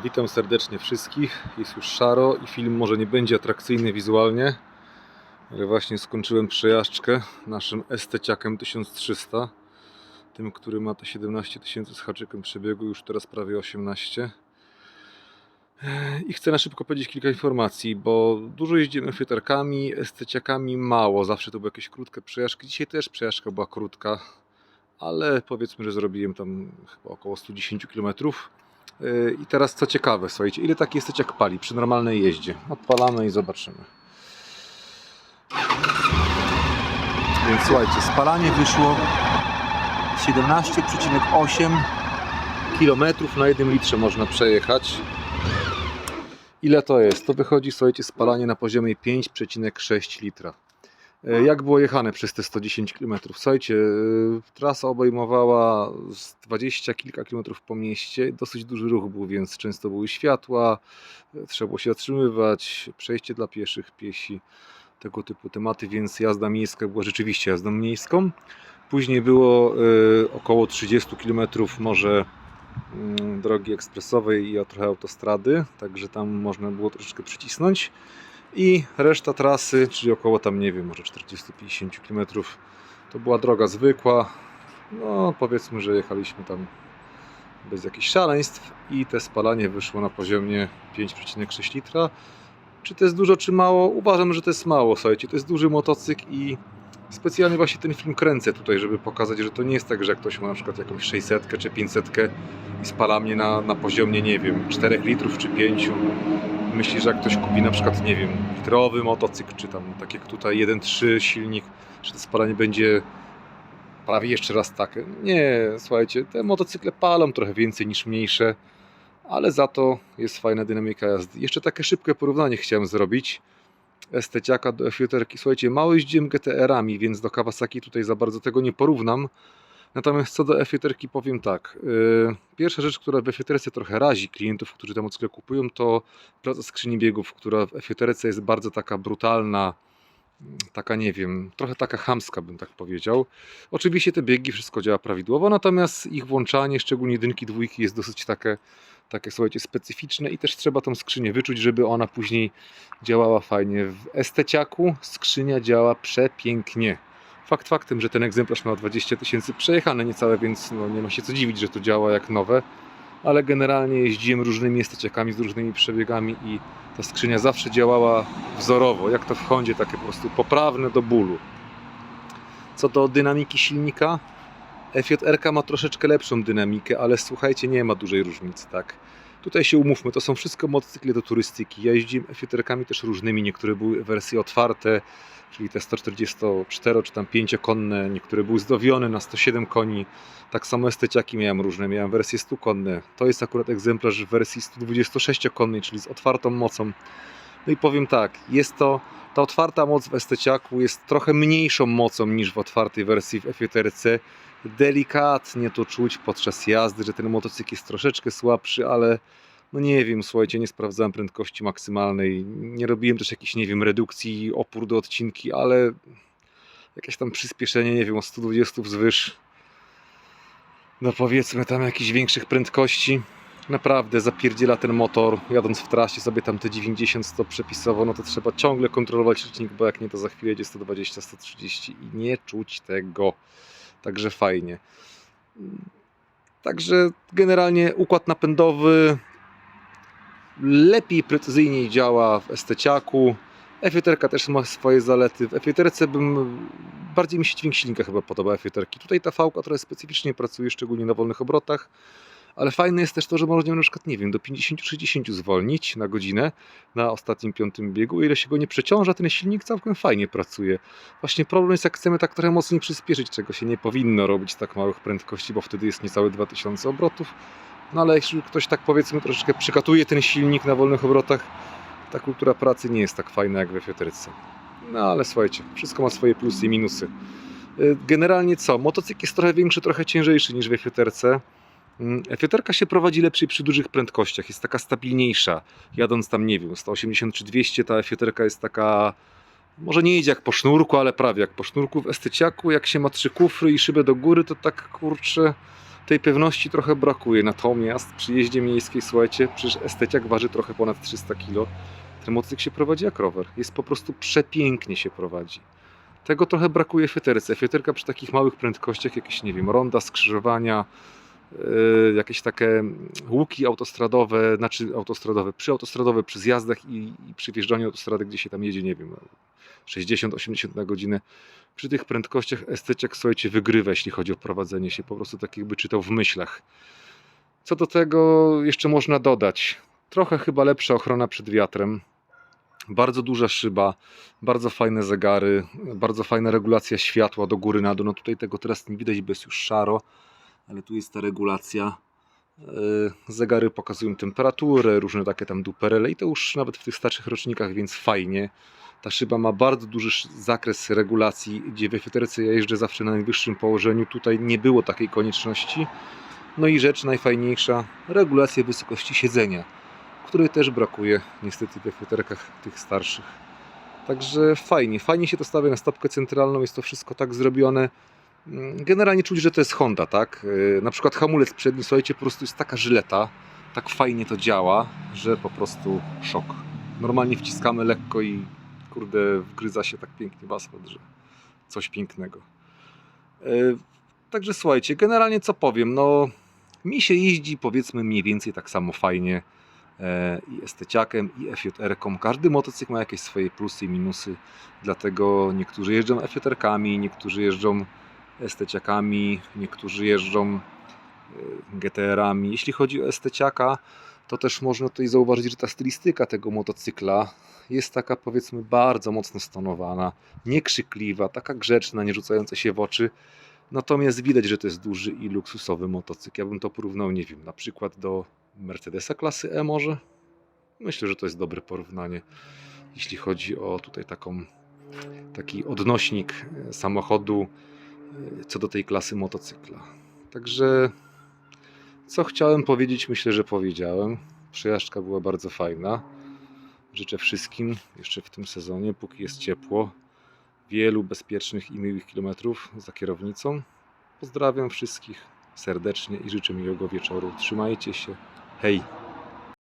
Witam serdecznie wszystkich. Jest już szaro i film może nie będzie atrakcyjny wizualnie, ale właśnie skończyłem przejażdżkę naszym Esteciakiem 1300. Tym, który ma te 17 tysięcy z haczykiem przebiegu, już teraz prawie 18. I chcę na szybko powiedzieć kilka informacji, bo dużo jeździmy fieterkami, esteciakami mało. Zawsze to były jakieś krótkie przejażdżki. Dzisiaj też przejażdżka była krótka, ale powiedzmy, że zrobiłem tam chyba około 110 km. Yy, I teraz co ciekawe, słuchajcie, ile taki esteciak pali przy normalnej jeździe? Odpalamy i zobaczymy. Więc słuchajcie, spalanie wyszło 17,8 km na jednym litrze można przejechać. Ile to jest? To wychodzi, słuchajcie, spalanie na poziomie 5,6 litra. E, Jak było jechane przez te 110 km? Słuchajcie, e, trasa obejmowała z 20 kilka kilometrów po mieście. Dosyć duży ruch był, więc często były światła, e, trzeba było się zatrzymywać, przejście dla pieszych, piesi, tego typu tematy, więc jazda miejska była rzeczywiście jazdą miejską. Później było około 30 km może drogi ekspresowej i trochę autostrady, także tam można było troszeczkę przycisnąć. I reszta trasy, czyli około tam, nie wiem, może 40-50 km, to była droga zwykła. No, powiedzmy, że jechaliśmy tam bez jakichś szaleństw i te spalanie wyszło na poziomie 5,6 litra. Czy to jest dużo, czy mało? Uważam, że to jest mało, słuchajcie, to jest duży motocykl i specjalnie właśnie ten film kręcę tutaj, żeby pokazać, że to nie jest tak, że ktoś ma na przykład jakąś 600 czy 500 i spala mnie na, na poziomie, nie wiem, 4 litrów czy 5 myśli, że jak ktoś kupi na przykład, nie wiem, litrowy motocykl, czy tam tak jak tutaj 1.3 silnik, że to spalanie będzie prawie jeszcze raz takie. Nie, słuchajcie, te motocykle palą trochę więcej niż mniejsze, ale za to jest fajna dynamika jazdy. Jeszcze takie szybkie porównanie chciałem zrobić. Esteciaka do F-Juterki. Słuchajcie, mało jeździłem GTR-ami, więc do Kawasaki tutaj za bardzo tego nie porównam. Natomiast co do F-Juterki powiem tak. Yy, pierwsza rzecz, która w F-Juterce trochę razi klientów, którzy te motocykle kupują, to praca skrzyni biegów, która w F-Juterce jest bardzo taka brutalna, taka nie wiem, trochę taka chamska bym tak powiedział. Oczywiście te biegi, wszystko działa prawidłowo, natomiast ich włączanie, szczególnie jedynki, dwójki jest dosyć takie, takie słuchajcie, specyficzne i też trzeba tą skrzynię wyczuć, żeby ona później działała fajnie. W Esteciaku skrzynia działa przepięknie. Fakt faktem, że ten egzemplarz miał 20 tysięcy przejechane niecałe, więc no, nie ma się co dziwić, że to działa jak nowe. Ale generalnie jeździłem różnymi esteciakami z różnymi przebiegami i ta skrzynia zawsze działała wzorowo, jak to w Hondzie, takie po prostu poprawne do bólu. Co do dynamiki silnika, FJR ma troszeczkę lepszą dynamikę, ale słuchajcie, nie ma dużej różnicy, tak? Tutaj się umówmy, to są wszystko motocykle do turystyki. Ja jeździłem FJR-kami też różnymi, niektóre były wersje otwarte, czyli te 144 czy tam 5-konne, niektóre były zdowione na 107 koni. Tak samo esteciaki miałem różne, miałem wersje 100 konne. To jest akurat egzemplarz w wersji 126-konnej, czyli z otwartą mocą. No i powiem tak, jest to, ta otwarta moc w esteciaku jest trochę mniejszą mocą niż w otwartej wersji w F1 Delikatnie to czuć podczas jazdy, że ten motocykl jest troszeczkę słabszy, ale no nie wiem, słuchajcie, nie sprawdzałem prędkości maksymalnej, nie robiłem też jakiejś, nie wiem, redukcji opór do odcinki, ale jakieś tam przyspieszenie, nie wiem, o 120 wzwyż, no powiedzmy tam jakichś większych prędkości, naprawdę zapierdziela ten motor, jadąc w trasie sobie tam te 90-100 przepisowo, no to trzeba ciągle kontrolować licznik, bo jak nie to za chwilę jedzie 120-130 i nie czuć tego, także fajnie. Także generalnie układ napędowy lepiej, precyzyjniej działa w esteciaku. F1 też ma swoje zalety. W F1 bym bardziej mi się dźwięk silnika chyba podoba F1. Tutaj ta fałka trochę specyficznie pracuje, szczególnie na wolnych obrotach. Ale fajne jest też to, że można na przykład, nie wiem, do 50-60 zwolnić na godzinę na ostatnim piątym biegu. Ile się go nie przeciąża, ten silnik całkiem fajnie pracuje. Właśnie problem jest, jak chcemy tak trochę mocniej przyspieszyć, czego się nie powinno robić tak małych prędkości, bo wtedy jest niecałe 2000 obrotów. No ale jeśli ktoś tak powiedzmy troszeczkę przykatuje ten silnik na wolnych obrotach, ta kultura pracy nie jest tak fajna jak we Fiotryce. No ale słuchajcie, wszystko ma swoje plusy i minusy. Y, Generalnie co? Motocykl jest trochę większy, trochę ciężejszy niż we Fiotryce. F1 się prowadzi lepiej przy dużych prędkościach, jest taka stabilniejsza. Jadąc tam, nie wiem, 180 czy 200, ta F1 jest taka, może nie jedzie jak po sznurku, ale prawie jak po sznurku. W Esteciaku, jak się ma trzy kufry i szybę do góry, to tak kurczę, tej pewności trochę brakuje. Natomiast przy jeździe miejskiej, słuchajcie, przecież esteciak waży trochę ponad 300 kg. Ten motocykl się prowadzi jak rower. Jest po prostu przepięknie się prowadzi. Tego trochę brakuje fieterce. Fieterka przy takich małych prędkościach, jakieś, nie wiem, ronda, skrzyżowania, jakieś takie łuki autostradowe, znaczy autostradowe, przyautostradowe przy zjazdach i, i przy wjeżdżaniu autostrady, gdzie się tam jedzie, nie wiem, 60-80 na godzinę. Przy tych prędkościach esteciak, słuchajcie, wygrywa, jeśli chodzi o prowadzenie się. Po prostu tak jakby czytał w myślach. Co do tego jeszcze można dodać? Trochę chyba lepsza ochrona przed wiatrem. Bardzo duża szyba, bardzo fajne zegary, bardzo fajna regulacja światła do góry, na dół. No tutaj tego teraz nie widać, bo jest już szaro, ale tu jest ta regulacja. Yy, Zegary pokazują temperaturę, różne takie tam duperele i to już nawet w tych starszych rocznikach, więc fajnie. Ta szyba ma bardzo duży zakres regulacji, gdzie w F1 ja jeżdżę zawsze na najwyższym położeniu. Tutaj nie było takiej konieczności. No i rzecz najfajniejsza, regulacja wysokości siedzenia, której też brakuje niestety w F1 tych starszych. Także fajnie, fajnie się to stawia na stopkę centralną, jest to wszystko tak zrobione. Generalnie czuć, że to jest Honda, tak? Yy, Na przykład hamulec przedni, słuchajcie, po prostu jest taka żyleta, tak fajnie to działa, że po prostu szok. Normalnie wciskamy lekko i kurde, wgryza się tak pięknie w asfalt, że coś pięknego. Yy, Także słuchajcie, generalnie co powiem, no mi się jeździ powiedzmy mniej więcej tak samo fajnie e, i esteciakiem i FJR-ką. Każdy motocykl ma jakieś swoje plusy i minusy, dlatego niektórzy jeżdżą FJR-kami, niektórzy jeżdżą esteciakami, niektórzy jeżdżą e, GTR-ami. Jeśli chodzi o esteciaka, to też można tutaj zauważyć, że ta stylistyka tego motocykla jest taka powiedzmy bardzo mocno stonowana, niekrzykliwa, taka grzeczna, nie rzucająca się w oczy. Natomiast widać, że to jest duży i luksusowy motocykl. Ja bym to porównał, nie wiem, na przykład do Mercedesa klasy E może. Myślę, że to jest dobre porównanie, jeśli chodzi o tutaj taką, taki odnośnik e, samochodu co do tej klasy motocykla. Także co chciałem powiedzieć, myślę, że powiedziałem. Przejażdżka była bardzo fajna. Życzę wszystkim jeszcze w tym sezonie, póki jest ciepło, wielu bezpiecznych i miłych kilometrów za kierownicą. Pozdrawiam wszystkich serdecznie i życzę miłego wieczoru. Trzymajcie się. Hej!